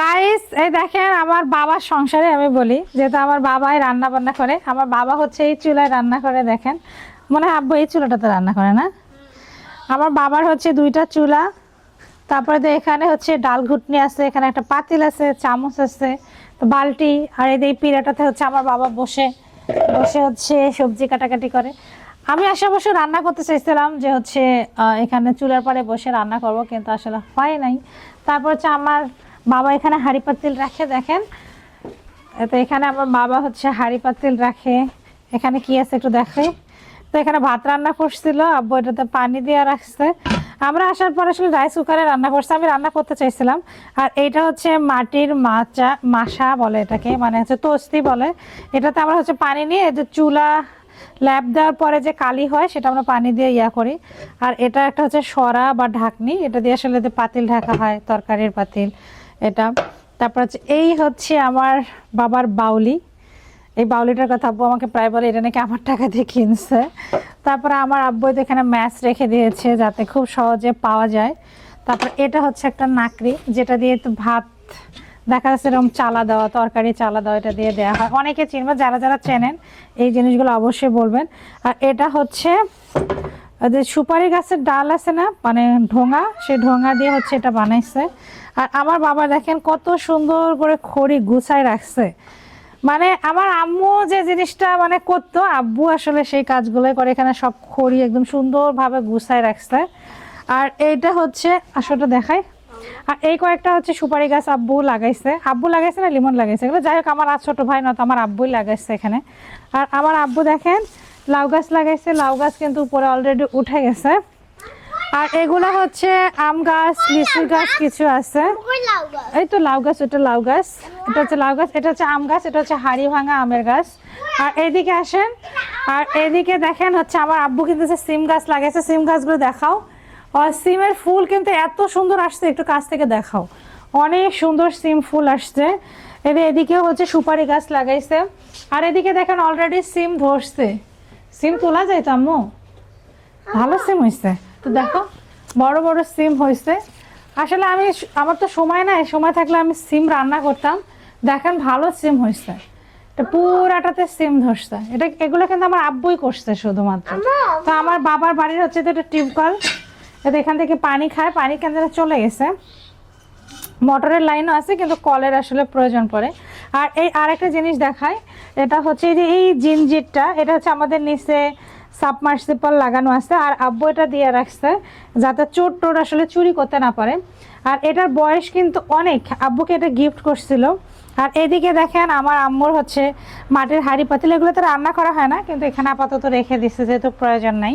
Guys এই দেখেন আমার বাবার সংসারে আমি বলি, যেহেতু আমার বাবাই রান্না বান্না করে, আমার বাবা হচ্ছে এই চুলায় রান্না করে দেখেন। মনে হয় আব্বু এই চুলাটাতে রান্না করে না? আমার বাবার হচ্ছে দুইটা চুলা, তারপরে তো এখানে হচ্ছে ডাল ঘুটনি আছে, এখানে একটা পাতিল আছে, চামচ আছে, তো বালতি, আর এই এই পিড়াটাতে হচ্ছে আমার বাবা বসে বসে হচ্ছে সবজি কাটাকাটি করে। আমি আসে অবশ্য রান্না করতে চাইছিলাম যে হচ্ছে এখানে চুলার পরে বসে রান্না করব, কিন্তু আসলে হয় নাই। তারপর হচ্ছে আমার বাবা এখানে হাঁড়ি পাতিল রাখে, দেখেন। তো এখানে আমার বাবা হচ্ছে হাঁড়ি পাতিল রাখে। এখানে কি আছে একটু দেখে। তো এখানে ভাত রান্না করছিল, আব্বু এটাতে পানি দিয়ে রাখছে। আমরা আসার পরে আসলে রাইস কুকারে রান্না করছি, আমি রান্না করতে চাইছিলাম। আর এইটা হচ্ছে মাটির মাচা মাসা বলে এটাকে মানে হচ্ছে তস্তি বলে। এটাতে আমরা হচ্ছে পানি নিয়ে যে চুলা ল্যাপ দেওয়ার পরে যে কালি হয়, সেটা আমরা পানি দিয়ে ইয়া করি। আর এটা একটা হচ্ছে সরা বা ঢাকনি, এটা দিয়ে আসলে পাতিল ঢাকা হয়, তরকারির পাতিল। এটা। তারপর হচ্ছে এই হচ্ছে আমার বাবার বাউলি। এই বাউলিটার কথা আব্বু আমাকে প্রায় বলে, এটা নাকি আমার টাকা দিয়ে কিনছে। তারপরে আমার আব্বু তো এখানে ম্যাচ রেখে দিয়েছে যাতে খুব সহজে পাওয়া যায়। তারপর এটা হচ্ছে একটা নাকড়ি, যেটা দিয়ে একটু ভাত, দেখা যাচ্ছে এরকম চালা দেওয়া, তরকারি চালা দেওয়া, এটা দিয়ে দেওয়া হয়। অনেকে চিনবে, যারা যারা চেনেন, এই জিনিসগুলো অবশ্যই বলবেন। আর এটা হচ্ছে যে সুপারি গাছের ডাল আছে না মানে ঢোঙা, সেই ঢোঙা দিয়ে হচ্ছে এটা বানাইছে। আর আমার বাবা দেখেন কত সুন্দর করে খড়ি গুছায় রাখছে। মানে আমার আম্মু যে জিনিসটা মানে করতো, আব্বু আসলে সেই কাজগুলো করে, এখানে সব খড়ি একদম সুন্দরভাবে গুছায় রাখছে। আর এইটা হচ্ছে আসলে দেখায় আর এই কয়েকটা হচ্ছে সুপারি গাছ আব্বু লাগাইছে। আব্বু লাগাইছে না, লিমন লাগাইছে। এগুলো যাই হোক, আমার আর ছোট ভাই নয়তো আমার আব্বুই লাগাইছে এখানে। আর আমার আব্বু দেখেন লাউ গাছ লাগাইছে, লাউ গাছ কিন্তু উপরে অলরেডি উঠে গেছে। আর এগুলো হচ্ছে আম গাছ লিচু গাছ, কিছু আছে। এই তো লাউ গাছ ওটা লাউ গাছ, এটা হচ্ছে লাউ গাছ, এটা হচ্ছে আম গাছ, এটা হচ্ছে হাড়ি ভাঙা আমের গাছ। আর এদিকে আসেন, আর এদিকে দেখেন হচ্ছে আমার আব্বু কিন্তু সিম গাছ লাগাইছে, সিম গাছগুলো দেখাও। আর সিমের ফুল কিন্তু এত সুন্দর আসছে, একটু কাছ থেকে দেখাও। অনেক সুন্দর সিম ফুল আসছে। এদের এদিকে হচ্ছে সুপারি গাছ লাগাইছে। আর এদিকে দেখেন অলরেডি সিম ধরছে। সিম তোলা যায় তো আম্মু? ভালো সিম হয়েছে তো দেখো বড় বড় সিম হয়েছে আসলে আমি আমার তো সময় নাই সময় থাকলে আমি সিম রান্না করতাম। দেখেন ভালো সিম হয়েছে এটা পুরাটাতে সিম ধরছে। এটা এগুলো কিন্তু আমার আব্বুই করছে শুধুমাত্র। তো আমার বাবার বাড়ির হচ্ছে তো এটা টিউবকল এটা এখান থেকে পানি খায় পানি কেন চলে গেছে। মোটরের লাইনও আছে, কিন্তু কলের আসলে প্রয়োজন পড়ে। আর এই আরেকটা জিনিস দেখায় এটা হচ্ছে যে এই জিনজিটটা এটা হচ্ছে আমাদের নিচে সাবমার্সিবল লাগানো আছে, আর আব্বু এটা দিয়ে রাখছে যাতে চোর টোর আসলে চুরি করতে না পারে। আর এটার বয়স কিন্তু অনেক, আব্বুকে এটা গিফট করছিল। আর এদিকে দেখেন আমার আম্মুর হচ্ছে মাটির হাঁড়ি পাতিল, এগুলোতে রান্না করা হয় না, কিন্তু এখানে আপাতত রেখে দিচ্ছে যেহেতু প্রয়োজন নাই।